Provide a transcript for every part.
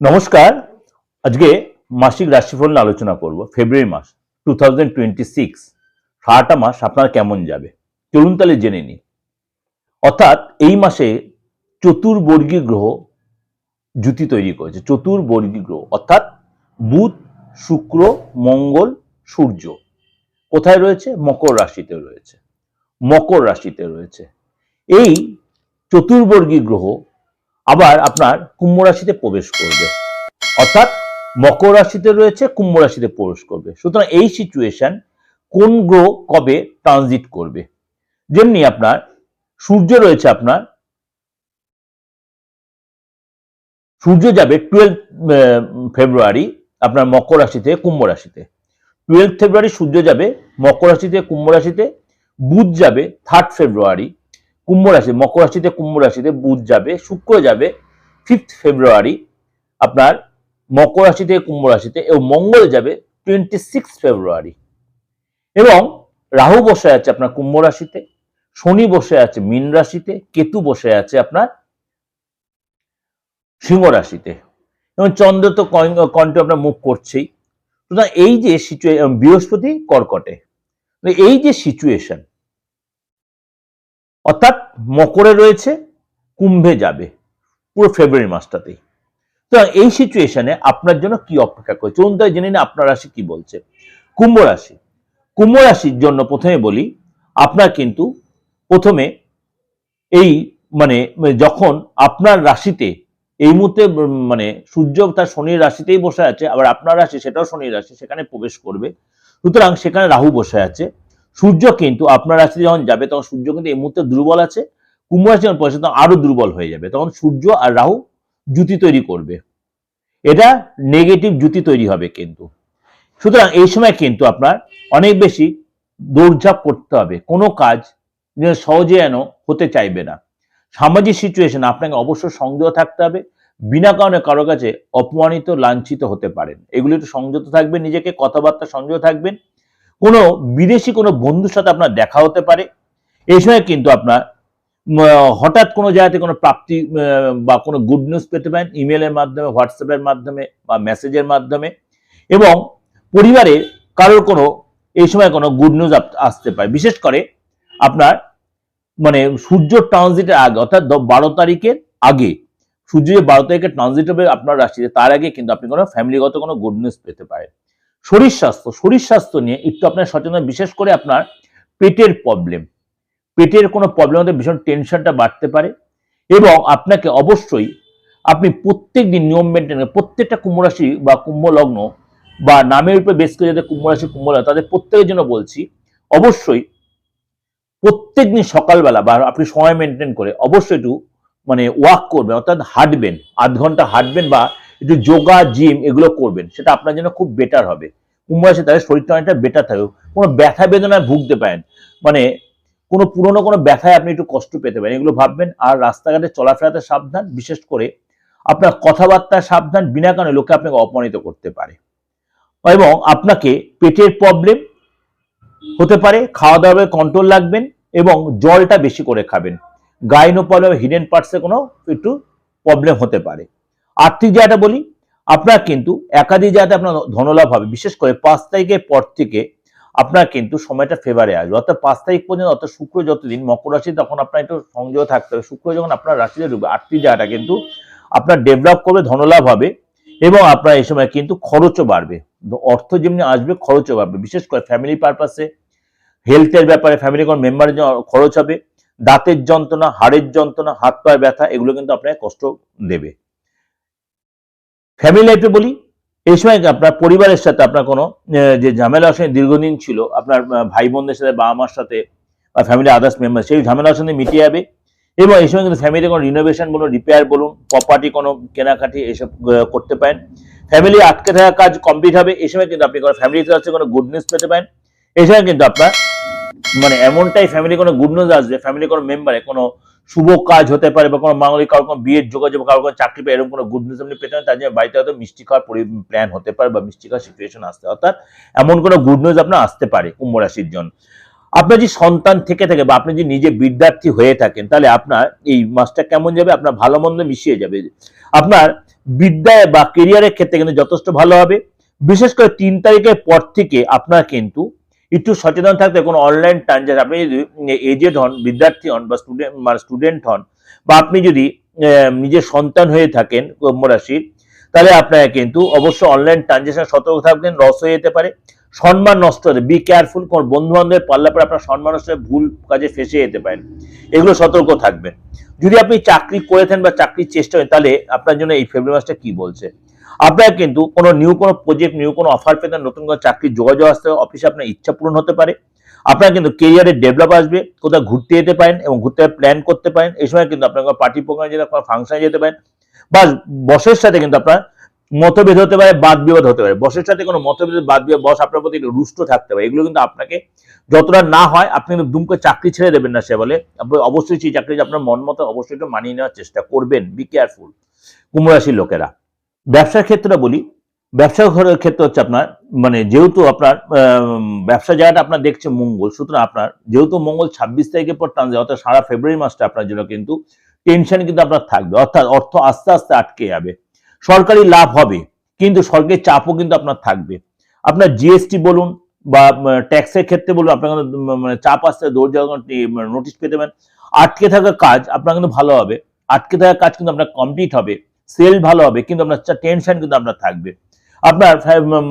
নমস্কার। আজকে মাসিক রাশিফল নিয়ে আলোচনা করব, ফেব্রুয়ারি মাস টু থাউজেন্ড সিক্স মাস আপনার কেমন যাবে? চলুন তাহলে জেনে নিই। অর্থাৎ এই মাসে চতুর্বর্গী গ্রহ জুতি তৈরি করেছে। চতুর্বর্গী গ্রহ, অর্থাৎ বুধ, শুক্র, মঙ্গল, সূর্য। কোথায় রয়েছে? মকর রাশিতে রয়েছে। মকর রাশিতে রয়েছে। এই চতুর্বর্গী গ্রহ আবার আপনার কুম্ভ রাশিতে প্রবেশ করবে। অর্থাৎ মকর রাশিতে রয়েছে, কুম্ভ রাশিতে প্রবেশ করবে। সুতরাং এই সিচুয়েশন কোন গ্রহ কবে ট্রানজিট করবে? যেমনি আপনার সূর্য রয়েছে আপনার, সূর্য যাবে টুয়েলভ ফেব্রুয়ারি আপনার মকর রাশিতে, কুম্ভ রাশিতে। টুয়েলভ ফেব্রুয়ারি সূর্য যাবে মকর রাশিতে, কুম্ভ রাশিতে, বুধ যাবে থার্ড ফেব্রুয়ারি কুম্ভ রাশি, মকর রাশিতে কুম্ভ রাশিতে বুধ যাবে, শুক্র যাবে ফিফথ ফেব্রুয়ারি আপনার মকর রাশি থেকে কুম্ভ রাশিতে এবং মঙ্গল যাবে টোয়েন্টি সিক্স ফেব্রুয়ারি এবং রাহু বসে আছে আপনার কুম্ভ রাশিতে, শনি বসে আছে মীন রাশিতে, কেতু বসে আছে আপনার সিংহ রাশিতে। এবং চন্দ্র তো কণ্ঠ আপনার মুখ করছেই। সুতরাং এই যে সিচুয়েশন বৃহস্পতি কর্কটে, এই যে সিচুয়েশন অর্থাৎ মকরে রয়েছে, কুম্ভে যাবে, পুরো ফেব্রুয়ারি মাসটাতেই। তো এই সিচুয়েশনে আপনার জন্য কি অপেক্ষা করে? চলুন তাই জেনে নিন আপনার রাশি কি বলছে। কুম্ভ রাশি। কুম্ভ রাশির জন্য প্রথমে বলি, আপনার কিন্তু প্রথমে এই মানে যখন আপনার রাশিতে এই মুহূর্তে মানে সূর্য তার শনির রাশিতেই বসে আছে, আবার আপনার রাশি সেটাও শনির রাশি, সেখানে প্রবেশ করবে। সুতরাং সেখানে রাহু বসে আছে। সূর্য কিন্তু আপনার রাশিতে যখন যাবে, তখন সূর্য কিন্তু এই মুহূর্তে দুর্বল আছে। কুম্ভ রাশি যখন পৌঁছে তখন আরও দুর্বল হয়ে যাবে। তখন সূর্য আর রাহু জুতি তৈরি করবে। এটা নেগেটিভ জুতি তৈরি হবে কিন্তু। সুতরাং এই সময় কিন্তু আপনার অনেক বেশি দৌড়ঝাঁপ করতে হবে। কোনো কাজ সহজে যেন হতে চাইবে না। সামাজিক সিচুয়েশন আপনাকে অবশ্যই সংযত থাকতে হবে। বিনা কারণে কারও কাছে অপমানিত, লাঞ্ছিত হতে পারেন। এগুলি একটু সংযত থাকবেন, নিজেকে কথাবার্তা সংযত থাকবেন। কোনো বিদেশি কোনো বন্ধুর সাথে আপনার দেখা হতে পারে। এই সময় কিন্তু আপনার হঠাৎ কোনো জায়গাতে কোনো প্রাপ্তি বা কোনো গুড নিউজ পেতে পারেন ইমেলের মাধ্যমে হোয়াটসঅ্যাপের মাধ্যমে, বা মেসেজের মাধ্যমে। এবং পরিবারে কারোর কোনো, এই সময় কোনো গুড নিউজ আসতে পারে। বিশেষ করে আপনার মানে সূর্য ট্রানজিটের আগে, অর্থাৎ বারো তারিখের আগে, সূর্য যে বারো তারিখে ট্রানজিট হবে আপনার রাশিতে, তার আগে কিন্তু আপনি কোনো ফ্যামিলিগত কোনো গুড নিউজ পেতে পারেন। শরীর স্বাস্থ্য শরীর স্বাস্থ্য নিয়ে একটু আপনার সচেতন, বিশেষ করে আপনার পেটের প্রবলেম পেটের কোনো প্রবলেম হতে ভীষণ টেনশনটা বাড়তে পারে এবং আপনাকে অবশ্যই আপনি প্রত্যেক দিন নিয়ম মেনটেন প্রত্যেকটা কুম্ভ রাশি বা কুম্ভ লগ্ন বা নামের উপরে বেশ করে যাদের কুম্ভরাশি কুম্ভ তাদের প্রত্যেকের জন্য বলছি, অবশ্যই প্রত্যেক দিন সকালবেলা বা আপনি সময় মেনটেন করে অবশ্যই একটু মানে ওয়াক করবেন, অর্থাৎ হাঁটবেন, আধ ঘণ্টা হাঁটবেন বা একটু যোগা জিম এগুলো করবেন, সেটা আপনার জন্য খুব বেটার হবে। কুম্ভ রাশি তাদের শরীরটা অনেকটা বেটার থাকবে কোনো ব্যথা বেদনায় ভুগতে পারেন। মানে কোনো পুরনো কোনো ব্যথায় আপনি একটু কষ্ট পেতে পারেন। এগুলো ভাববেন। আর রাস্তাঘাটে চলাফেরাতে সাবধান। বিশেষ করে আপনার কথাবার্তা সাবধান বিনা কারণে লোকে আপনাকে অপমানিত করতে পারে। এবং আপনাকে পেটের প্রবলেম হতে পারে। খাওয়া দাওয়ার কন্ট্রোল লাগবেন এবং জলটা বেশি করে খাবেন। গাইনো প্রবলেম হিডেন পার্টসে কোনো একটু প্রবলেম হতে পারে। আর্থিক জায়গাটা বলি, আপনার কিন্তু একাধিক জায়গাতে আপনার ধনলাভ হবে। বিশেষ করে পাঁচ তারিখের পর থেকে আপনার কিন্তু সময়টা ফেভারে আসবে। অর্থাৎ পাঁচ তারিখ পর্যন্ত, অর্থাৎ শুক্র যতদিন, মকর রাশি তখন আপনার একটু সংযোগ থাকতে হবে। শুক্র যখন আপনার রাশিতে ঢুকবে, আর্থিক জায়গাটা কিন্তু আপনার ডেভেলপ করবে, ধনলাভ হবে এবং আপনার এই সময় কিন্তু খরচও বাড়বে। অর্থ যেমনি আসবে, খরচও বাড়বে। বিশেষ করে ফ্যামিলি পারপাসে হেলথের ব্যাপারে ফ্যামিলি কোনো মেম্বারের খরচ হবে। দাঁতের যন্ত্রণা, হাড়ের যন্ত্রণা হাত পায়ে ব্যথা, এগুলো কিন্তু আপনাকে কষ্ট দেবে। ফ্যামিলি লাইফে বলি, এই সময় আপনার পরিবারের সাথে আপনার কোনো যে ঝামেলা আসলে দীর্ঘদিন ছিল, আপনার ভাই বোনদের সাথে, বাবা মার সাথে, বা ফ্যামিলি আদার্স মেম্বার সেই ঝামেলা আসলে মিটিয়ে যাবে। এবং এই সময় কিন্তু ফ্যামিলি কোনো রিনোভেশন বলুন রিপেয়ার বলুন প্রপার্টি কোনো কেনাকাটি এসব করতে পারেন। ফ্যামিলি আটকে থাকা কাজ কমপ্লিট হবে, এই সময় কিন্তু আপনি কোনো ফ্যামিলি তরফ কোনো গুড নিউজ পেতে পারেন। এই সময় কিন্তু আপনার মানে এমনটাই ফ্যামিলি কোনো গুড নিউজ আসবে ফ্যামিলি কোনো মেম্বারে কোনো শুভ কাজ হতে পারে বা কোনো মাঙ্গলিক কারও কোনো বিয়ের যোগাযোগ কারও কোনো চাকরি পেয়ে এরকম কোনো গুড নিউজ আপনি পেতে তার জন্য বাড়িতে হয়তো মিষ্টি খাওয়ার প্ল্যান হতে পারে বা মিষ্টি খাওয়ার সিচুয়েশন আসতে অর্থাৎ এমন কোনো গুড নিউজ আপনার আসতে পারে কুম্ভ রাশির জন্য। আপনার যে সন্তান থেকে থাকে বা আপনি যে নিজে বিদ্যার্থী হয়ে থাকেন, তাহলে আপনার এই মাসটা কেমন যাবে? আপনার ভালো মন্দ মিশিয়ে যাবে। আপনার বিদ্যায় বা কেরিয়ারের ক্ষেত্রে কিন্তু যথেষ্ট ভালো হবে। বিশেষ করে তিন তারিখের পর থেকে আপনার কিন্তু একটু সচেতন থাকতে কোনো অনলাইন ট্রানজাকশন আপনি যদি এজেড হন, বিদ্যার্থী হন বা স্টুডেন্ট মানে স্টুডেন্ট হন, বা আপনি যদি নিজের সন্তান হয়ে থাকেন কুম্ভ রাশির তাহলে আপনারা কিন্তু অবশ্যই অনলাইন ট্রানজাকশন সতর্ক থাকবেন লস হয়ে যেতে পারে, সম্মান নষ্ট হতে বি কেয়ারফুল কোন বন্ধু বান্ধবের পাল্লা পরে আপনার সম্মান নষ্ট ভুল কাজে ফেসে যেতে পারেন এগুলো সতর্ক থাকবেন। যদি আপনি চাকরি করে থাকেন বা চাকরির চেষ্টা হয় তাহলে আপনার জন্য এই ফেব্রুয়ারি মাসটা কি বলছে? আপনার কিন্তু কোনো নিউ কোনো প্রজেক্ট নিউ কোনো অফার পেতেন নতুন কোনো চাকরির যোগাযোগ আসতে হবে, অফিসে আপনার ইচ্ছা পূরণ হতে পারে। আপনার কিন্তু কেরিয়ারে ডেভেলপ আসবে কোথাও ঘুরতে যেতে পারেন এবং ঘুরতে প্ল্যান করতে পারেন। এই সময় কিন্তু আপনার কোনো পার্টি প্রোগ্রামে যেতে কোনো ফাংশনে যেতে পারেন। বা বসের সাথে কিন্তু আপনার মতভেদ হতে পারে বাদ বিবাদ হতে পারে। বসের সাথে কোনো মতভেদ বাদ বিবাদ বস আপনার প্রতি রুষ্ট থাকতে পারে। এগুলো কিন্তু আপনাকে যতটা না হয় আপনি কিন্তু দুম করে চাকরি ছেড়ে দেবেন না সে বলে। আপনি অবশ্যই সেই চাকরি আপনার মন মতো অবশ্যই একটু মানিয়ে নেওয়ার চেষ্টা করবেন। বি কেয়ারফুল কুম্ভ রাশির লোকেরা। ব্যবসার ক্ষেত্রে বলি, ব্যবসা ঘরের ক্ষেত্রে হচ্ছে আপনার মানে যেহেতু আপনার ব্যবসা জায়গাটা আপনার দেখছে মঙ্গল, সুতরাং আপনার যেহেতু মঙ্গল ছাব্বিশ তারিখের পর টান অর্থাৎ সারা ফেব্রুয়ারি মাসটা আপনার জন্য কিন্তু টেনশন কিন্তু আপনার থাকবে, অর্থাৎ অর্থ আস্তে আস্তে আটকে যাবে। সরকারি লাভ হবে, কিন্তু সরকারি চাপও কিন্তু আপনার থাকবে। আপনার জিএসটি বলুন বা ট্যাক্সের ক্ষেত্রে বলুন, আপনার মানে চাপ আসতে দৌড় নোটিশ পেতে পারেন। আটকে থাকা কাজ আপনার কিন্তু ভালো হবে, আটকে থাকা কাজ কিন্তু আপনার কমপ্লিট হবে। সেল ভালো হবে, কিন্তু আপনার টেনশন কিন্তু আপনার থাকবে। আপনার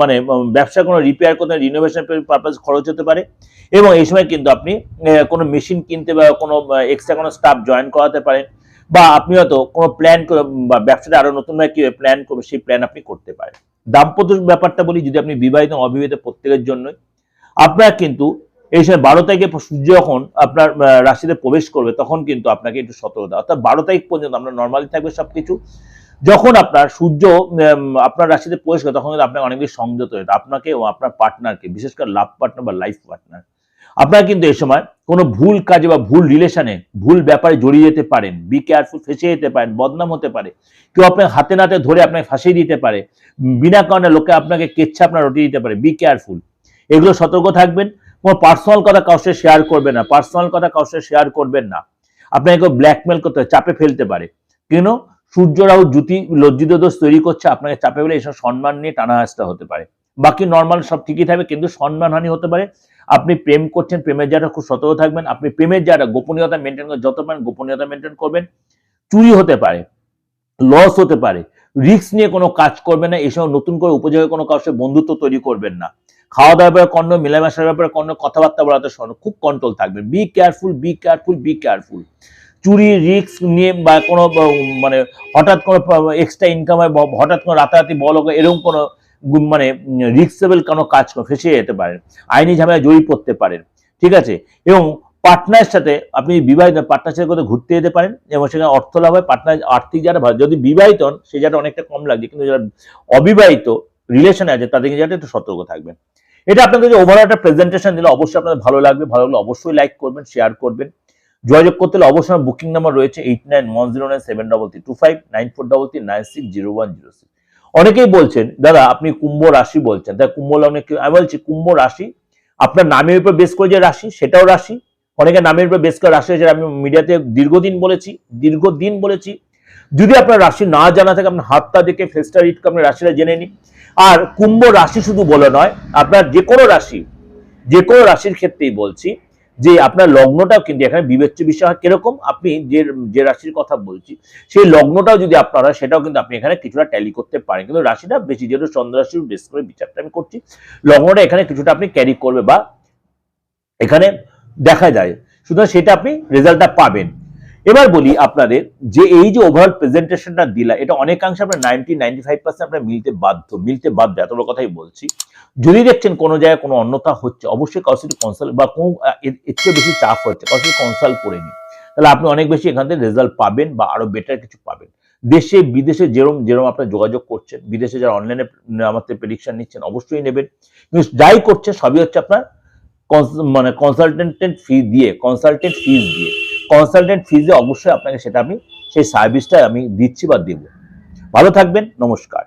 মানে ব্যবসা কোনো রিপেয়ার করতে রিনোভেশন পারপাস খরচ হতে পারে এবং এই সময় কিন্তু আপনি কোনো মেশিন কিনতে বা কোনো এক্সট্রা কোনো স্টাফ জয়েন করাতে পারেন বা আপনি হয়তো কোনো প্ল্যান বা ব্যবসাটা আরও নতুনভাবে কি প্ল্যান করবে সেই প্ল্যান আপনি করতে পারেন। দাম্পত্য ব্যাপারটা বলি, যদি আপনি বিবাহিত, অবিবাহিত প্রত্যেকের জন্যই, আপনার কিন্তু এই সময় বারো তারিখে সূর্য যখন আপনার রাশিতে প্রবেশ করবে, তখন কিন্তু আপনাকে একটু সতর্কতা, অর্থাৎ বারো তারিখ পর্যন্ত আপনার নর্মালি থাকবে সবকিছু। যখন আপনার সূর্য আপনার রাশিতে প্রবেশ করে তখন আপনাকে অনেক বেশি সংযত হবে। আপনাকে ও আপনার পার্টনারকে বিশেষ করে লাভ পার্টনার বা লাইফ পার্টনার আপনারা কিন্তু এই সময় কোনো ভুল কাজে বা ভুল রিলেশনে ভুল ব্যাপারে জড়িয়ে যেতে পারেন। বি কেয়ারফুল ফেঁসে যেতে পারেন বদনাম হতে পারে। কেউ আপনার হাতে নাতে ধরে আপনাকে ফাঁসিয়ে দিতে পারে। বিনা কারণে লোকে আপনাকে কেচ্ছা আপনার রটিয়ে দিতে পারে। বি কেয়ারফুল এগুলো সতর্ক থাকবেন। কোনো পার্সোনাল কথা সাথে শেয়ার করবেন না। পার্সোনাল কথা সাথে শেয়ার করবেন না। আপনাকে কেউ ব্ল্যাকমেল করতে হয়, চাপে ফেলতে পারে। কেন? সূর্য রাহু জুতি লজ্জিত দোষ তৈরি করছে, আপনাকে চাপে ফেলে এসব সম্মান নিয়ে টানা হাসতে হতে পারে। বাকি নর্মাল সব ঠিকই থাকবে, কিন্তু সম্মানহানি হতে পারে। আপনি প্রেম করছেন, প্রেমের জায়গাটা খুব সতর্ক থাকবেন। আপনি প্রেমের জায়গাটা গোপনীয়তা মেনটেন করেন, যত পারেন গোপনীয়তা মেনটেন করবেন। চুরি হতে পারে লস হতে পারে রিস্ক নিয়ে কোনো কাজ করবেন না এসব নতুন করে উপযোগী কোনো কারোর বন্ধুত্ব তৈরি করবেন না। খাওয়া দাওয়ার ব্যাপারে কর্ণ, মেলামেশার ব্যাপারে কর্ণ, কথাবার্তা বলাতে খুব কন্ট্রোল থাকবে। Be careful be careful be careful চুরি, রিস্ক নিয়ে বা কোনো মানে হঠাৎ কোনো এক্সট্রা ইনকাম হয় হঠাৎ কোনো রাতারাতি বড় লোক এরকম কোনো মানে রিক্সেবল কোনো কাজ ফেসে যেতে পারেন। আইনি ঝামেলায় জড়িয়ে পড়তে পারেন। ঠিক আছে? এবং পার্টনারের সাথে আপনি বিবাহিত পার্টনার সাথে কোথাও ঘুরতে যেতে পারেন এবং সেখানে অর্থ লাভ হয়। পার্টনার আর্থিক যারা যদি বিবাহিত হন সেই জায়গাটা অনেকটা কম লাগছে, কিন্তু যারা অবিবাহিত রিলেশনে আছে তাদেরকে যাতে একটু সতর্ক থাকবেন। এটা আপনাদের যে ওভারঅল একটা প্রেজেন্টেশন দিলে অবশ্যই আপনাদের ভালো লাগবে। ভালো লাগলে অবশ্যই লাইক করবেন শেয়ার করবেন। যোগাযোগ করতে হলে অবশ্যই বুকিং নাম্বার রয়েছে eight nine one zero nine seven double three two five nine four double three nine six zero one zero six অনেকেই বলছেন, দাদা, আপনি কুম্ভ রাশি বলছেন। তাই কুম্ভ লগ্নে আমি বলছি, কুম্ভ রাশি, আপনার নামের উপর বেস করে যে রাশি, সেটাও রাশি। অনেকে নামের উপর বেস করে রাশি আছে আমি মিডিয়াতে দীর্ঘদিন বলেছি দীর্ঘদিন বলেছি। যদি আপনার রাশি না জানা থাকে, আপনার হাতটা দেখে ফেসটা রিড করে আপনি রাশিটা জেনে নিন। আর কুম্ভ রাশি শুধু বলে নয়, আপনার যে কোনো রাশি যে কোনো রাশির ক্ষেত্রেই বলছি যে আপনার লগ্নটাও কিন্তু এখানে বিবেচ্য বিষয় হয়। কীরকম? আপনি যে যে রাশির কথা বলছি, সেই লগ্নটাও যদি আপনার হয়, সেটাও কিন্তু আপনি এখানে কিছুটা ট্যালি করতে পারেন। কিন্তু রাশিটা বেশি, যেহেতু চন্দ্র রাশির বেস করে বিচারটা আমি করছি, লগ্নটা এখানে কিছুটা আপনি ক্যারি করবে বা এখানে দেখা যায়। সুতরাং সেটা আপনি রেজাল্টটা পাবেন। এবার বলি আপনাদের যে, এই যে ওভারঅল প্রেজেন্টেশনটা দিলা, এটা অনেকাংশে আপনার নাইনটি নাইনটি ফাইভ পার্সেন্ট আপনার মিলতে বাধ্য মিলতে বাধ্য, এত বড় কথাই বলছি। যদি দেখছেন কোনো জায়গায় কোনো অন্যতা হচ্ছে, অবশ্যই সাথে কনসাল্ট বা কোনো, এর চেয়ে বেশি চাপ হচ্ছে সাথে কনসাল্ট করে নিন। তাহলে আপনি অনেক বেশি এখান থেকে রেজাল্ট পাবেন বা আরও বেটার কিছু পাবেন। দেশে, বিদেশে যেরকম যেরকম আপনার যোগাযোগ করছেন, বিদেশে যারা অনলাইনে আমাদের প্রেডিকশন নিচ্ছেন, অবশ্যই নেবেন। কিন্তু যাই করছে সবই হচ্ছে আপনার মানে কনসালটেন্ট ফি দিয়ে কনসালটেন্ট ফিজ দিয়ে। কনসালটেন্ট ফিজে অবশ্যই আপনাকে সেটা আমি, সেই সার্ভিসটা আমি দিচ্ছি বা দেবো। ভালো থাকবেন, নমস্কার।